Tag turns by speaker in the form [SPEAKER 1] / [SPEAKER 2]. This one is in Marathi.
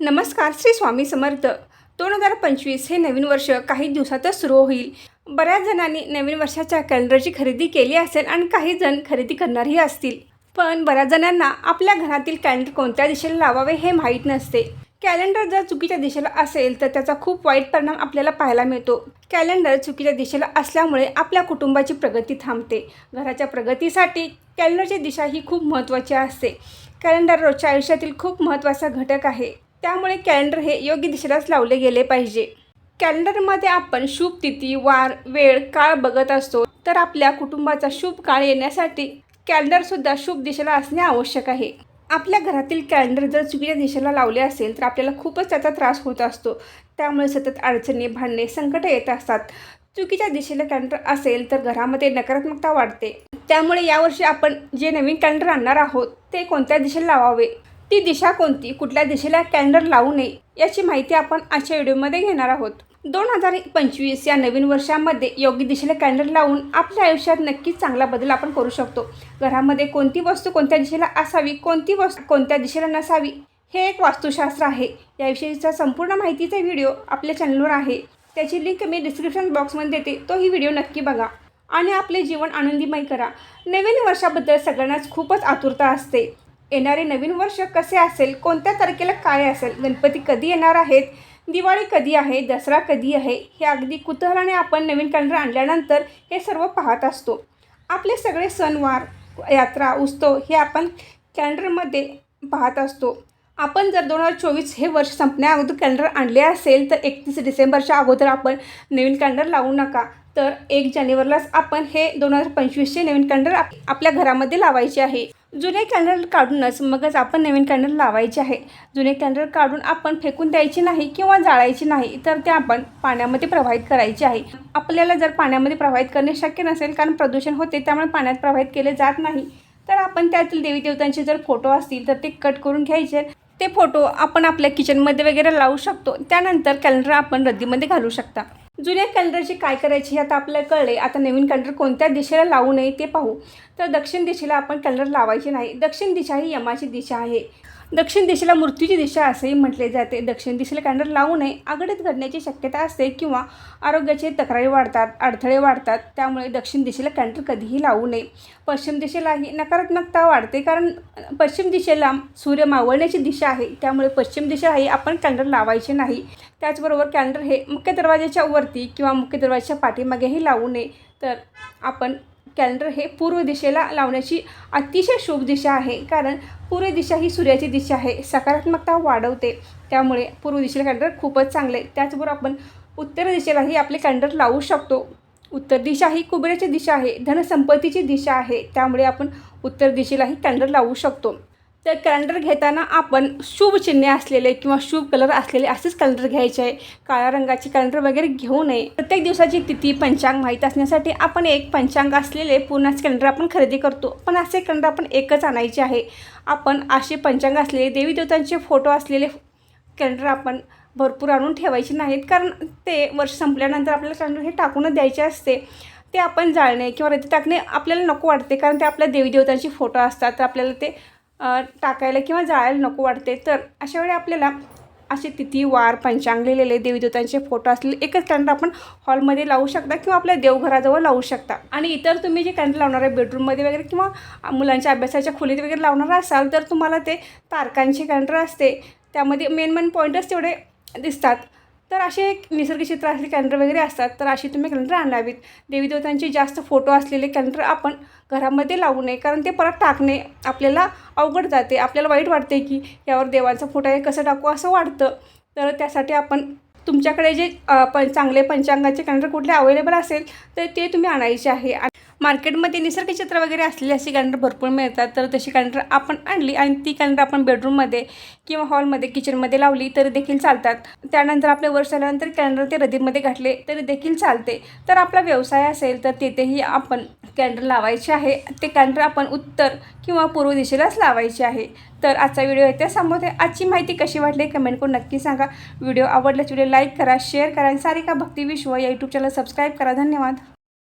[SPEAKER 1] नमस्कार श्री स्वामी समर्थ. दोन हजार पंचवीस हे नवीन वर्ष काही दिवसातच सुरू होईल. बऱ्याच जणांनी नवीन वर्षाच्या कॅलेंडरची खरेदी केली असेल आणि काही जण खरेदी करणारही असतील. पण बऱ्याच जणांना आपल्या घरातील कॅलेंडर कोणत्या दिशेला लावावे हे माहीत नसते. कॅलेंडर जर चुकीच्या दिशेला असेल तर त्याचा खूप वाईट परिणाम आपल्याला पाहायला मिळतो. कॅलेंडर चुकीच्या दिशेला असल्यामुळे आपल्या कुटुंबाची प्रगती थांबते. घराच्या प्रगतीसाठी कॅलेंडरची दिशा ही खूप महत्त्वाची असते. कॅलेंडर रोजच्या आयुष्यातील खूप महत्त्वाचा घटक आहे. त्यामुळे कॅलेंडर हे योग्य दिशेलाच लावले गेले पाहिजे. कॅलेंडरमध्ये आपण शुभ तिथी वार वेळ काळ बघत असतो. तर आपल्या कुटुंबाचा शुभ काळ येण्यासाठी कॅलेंडरसुद्धा शुभ दिशेला असणे आवश्यक आहे. आपल्या घरातील कॅलेंडर जर चुकीच्या दिशेला लावले असेल तर आपल्याला खूपच त्याचा त्रास होत असतो. त्यामुळे सतत अडचणी भांडणे संकट येत असतात. चुकीच्या दिशेला कॅलेंडर असेल तर घरामध्ये नकारात्मकता वाढते. त्यामुळे यावर्षी आपण जे नवीन कॅलेंडर आणणार आहोत ते कोणत्या दिशेला लावावे? ती दिशा कोणती? कुठल्या दिशेला कॅलेंडर लावू नये? याची माहिती आपण आजच्या व्हिडिओमध्ये घेणार आहोत. दोन हजार पंचवीस या नवीन वर्षामध्ये योग्य दिशेला कॅलेंडर लावून आपल्या आयुष्यात नक्कीच चांगला बदल आपण करू शकतो. घरामध्ये कोणती वस्तू कोणत्या दिशेला असावी कोणती वस्तू कोणत्या दिशेला नसावी हे एक वास्तुशास्त्र आहे. याविषयीचा संपूर्ण माहितीचा व्हिडिओ आपल्या चॅनलवर आहे. त्याची लिंक मी डिस्क्रिप्शन बॉक्समध्ये देते. तो ही व्हिडिओ नक्की बघा. आणि आपले जीवन आनंदीमय करा. नवीन वर्षाबद्दल सगळ्यांनाच खूपच आतुरता असते. येणारे नवीन वर्ष कसे असेल कोणत्या तारखेला काय असेल गणपती कधी येणार आहेत दिवाळी कधी आहे दसरा कधी आहे हे अगदी कुतूहलाने आपण नवीन कॅलेंडर आणल्यानंतर हे सर्व पाहत असतो. आपले सगळे सणवार यात्रा उत्सव हे आपण कॅलेंडरमध्ये पाहत असतो. आपण जर दोन हजार चोवीस हे वर्ष संपण्या अगोदर कॅलेंडर आणले असेल तर एकतीस डिसेंबरच्या अगोदर आपण नवीन कॅलेंडर लावू नका. तर एक जानेवारीलाच आपण हे दोन हजार पंचवीसचे नवीन कॅलेंडर आप आपल्या घरामध्ये लावायचे आहे. जुने कॅलेंडर काढूनच मगच आपण नवीन कॅलेंडर लावायचे आहे. जुने कॅलेंडर काढून आपण फेकून द्यायची नाही किंवा जाळायची नाही तर ते आपण पाण्यामध्ये प्रवाहित करायचे आहे. आपल्याला जर पाण्यामध्ये प्रवाहित करणे शक्य नसेल कारण प्रदूषण होते त्यामुळे पाण्यात प्रवाहित केले जात नाही तर आपण त्यातील देवी देवतांचे जर फोटो असतील तर ते कट करून घ्यायचे. ते फोटो आपण आपल्या किचनमध्ये वगैरे लावू शकतो. त्यानंतर कॅलेंडर आपण रद्दीमध्ये घालू शकता. जुन्या कॅलेंडरची काय करायची हे आता आपल्याला कळले आता नवीन कॅलेंडर कोणत्या दिशेला लावू नये ते पाहू. तर दक्षिण दिशेला आपण कॅलेंडर लावायचे नाही. दक्षिण दिशा ही यमाची दिशा आहे. दक्षिण दिशेला मृत्यूची दिशा असेही म्हटले जाते. दक्षिण दिशेला कॅलेंडर लावू नये आगडीत घडण्याची शक्यता असते किंवा आरोग्याचे तक्रारी वाढतात अडथळे वाढतात त्यामुळे दक्षिण दिशेला कॅलेंडर कधीही लावू नये. पश्चिम दिशेलाही नकारात्मकता वाढते कारण पश्चिम दिशेला सूर्य मावळण्याची दिशा आहे. त्यामुळे पश्चिम दिशेलाही आपण कॅलेंडर लावायचे नाही. त्याचबरोबर कॅलेंडर हे मुख्य दरवाजाच्या वरती किंवा मुख्य दरवाजाच्या पाठीमागेही लावू नये. तर आपण कॅलेंडर हे पूर्व दिशेला लावण्याची अतिशय शुभ दिशा आहे. कारण पूर्व दिशा ही सूर्याची दिशा आहे. सकारात्मकता वाढवते. त्यामुळे पूर्व दिशेला कॅलेंडर खूपच चांगले त्याचबरोबर आपण उत्तर दिशेलाही आपले कॅलेंडर लावू शकतो. उत्तर दिशा ही कुबेराची दिशा आहे. धनसंपत्तीची दिशा आहे. त्यामुळे आपण उत्तर दिशेलाही कॅलेंडर लावू शकतो. तर कॅलेंडर घेताना आपण शुभ चिन्हे असलेले किंवा शुभ कलर असलेले असेच कॅलेंडर घ्यायचे आहे. काळ्या रंगाचे कॅलेंडर वगैरे घेऊ नये. प्रत्येक दिवसाची तिथी पंचांग माहीत असण्यासाठी आपण एक पंचांग असलेले पूर्णच कॅलेंडर आपण खरेदी करतो. पण असे कॅलेंडर आपण एकच आणायचे आहे. आपण असे पंचांग असलेले देवी देवतांचे फोटो असलेले कॅलेंडर आपण भरपूर आणून ठेवायचे नाहीत. कारण ते वर्ष संपल्यानंतर आपल्याला कॅलेंडर हे टाकूनच द्यायचे असते. ते आपण जाळणे किंवा रद्दी टाकणे आपल्याला नको वाटते. कारण ते आपल्या देवी देवतांचे फोटो असतात. तर आपल्याला ते टाकायला किंवा जाळायला नको वाटते तर अशा वेळी आपल्याला असे तिथी वार पंचांग लिहिलेले देवीदेवतांचे फोटो असलेले एकच कॅन्डल आपण हॉलमध्ये लावू शकता किंवा आपल्या देवघराजवळ लावू शकता. आणि इतर तुम्ही जे कॅन्डल लावणार आहे बेडरूममध्ये वगैरे किंवा मुलांच्या अभ्यासाच्या खोलीत वगैरे लावणार असाल तर तुम्हाला ते तारकांचे कॅन्डल असते. त्यामध्ये मेन मेन पॉईंटच तेवढे दिसतात. तर असे एक निसर्ग चित्र असलेले कॅलेंडर वगैरे असतात. तर असे तुम्ही कॅलेंडर आणावीत. देवी देवतांचे जास्त फोटो असलेले कॅलेंडर आपण घरामध्ये लावू नये. कारण ते परत टाकणे आपल्याला अवघड जाते. आपल्याला वाईट वाटते की यावर देवांचा फोटो आहे कसं टाकू असं वाटतं तर त्यासाठी आपण तुमच्याकडे जे पण चांगले पंचांगाचे कॅलेंडर कुठले अवेलेबल असेल तर ते तुम्ही आणायचे आहे. मार्केटमध्ये निसर्गचित्र वगैरे असलेली अशी कॅलेंडर भरपूर मिळतात. तर तशी कॅलेंडर आपण आणली आणि ती कॅलेंडर आपण बेडरूममध्ये किंवा हॉलमध्ये किचनमध्ये लावली तरी देखील चालतात. त्यानंतर आपले वर्ष झाल्यानंतर कॅलेंडर ते रदीमध्ये घातले तरी देखील चालते. तर आपला व्यवसाय असेल तर तेथेही आपण कॅलेंडर लावायचे आहे. ते कॅलेंडर आपण उत्तर किंवा पूर्व दिशेलाच लावायचे आहे. तर आजचा व्हिडिओ येथे संबोधते आजची माहिती कशी वाटली कमेंट करून नक्की सांगा. व्हिडिओ आवडल्यास व्हिडिओ लाईक करा शेअर करा आणि सारिका भक्ती विश्व या यूट्यूब चॅनल सबस्क्राईब करा. धन्यवाद.